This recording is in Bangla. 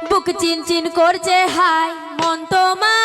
বুক চিন চিন করছে হাই মন তোমার